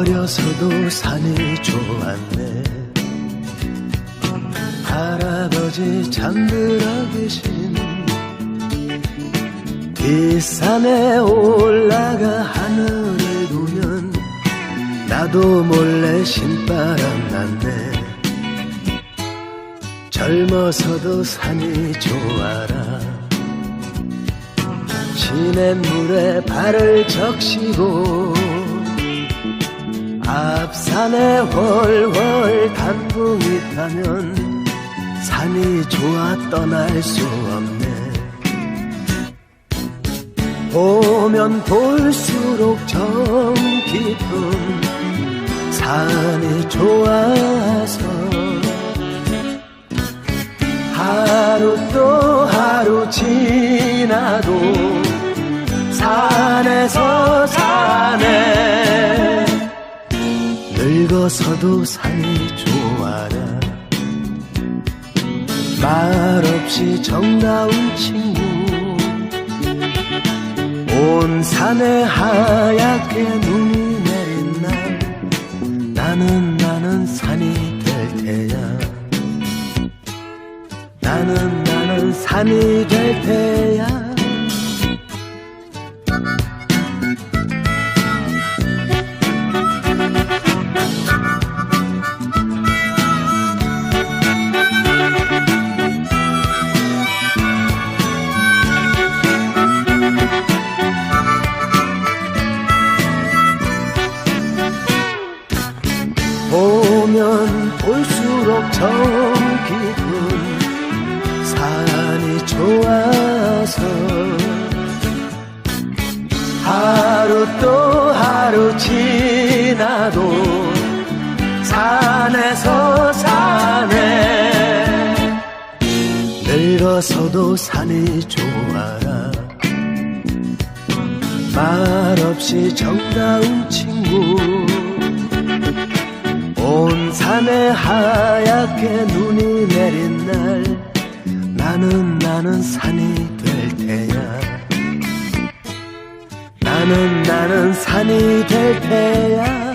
어려서도 산이 좋았네. 할아버지 잠들어 계신 뒷산에 올라가 하늘을 보면 나도 몰래 신바람 났네. 젊어서도 산이 좋아라. 시냇물에 발을 적시고 앞산에 훨훨 단풍이 타면 산이 좋아 떠날 수 없네. 보면 볼수록 정 깊은 산이 좋아서 하루 또 하루 지나도 산에서 늙어서도 산이 좋아라. 말없이 정다운 친구. 온 산에 하얗게 눈이 내린 날 나는 나는 산이 될 테야. 나는 나는 산이 될 테야 수록 정 깊은 산이 좋아서 하루 또 하루 지나도 산에서 사네 늙어서도 산이 좋아라. 말없이 정다운 친구 온 산에 하얗게 눈이 내린 날 나는 나는 산이 될 테야. 나는 나는 산이 될 테야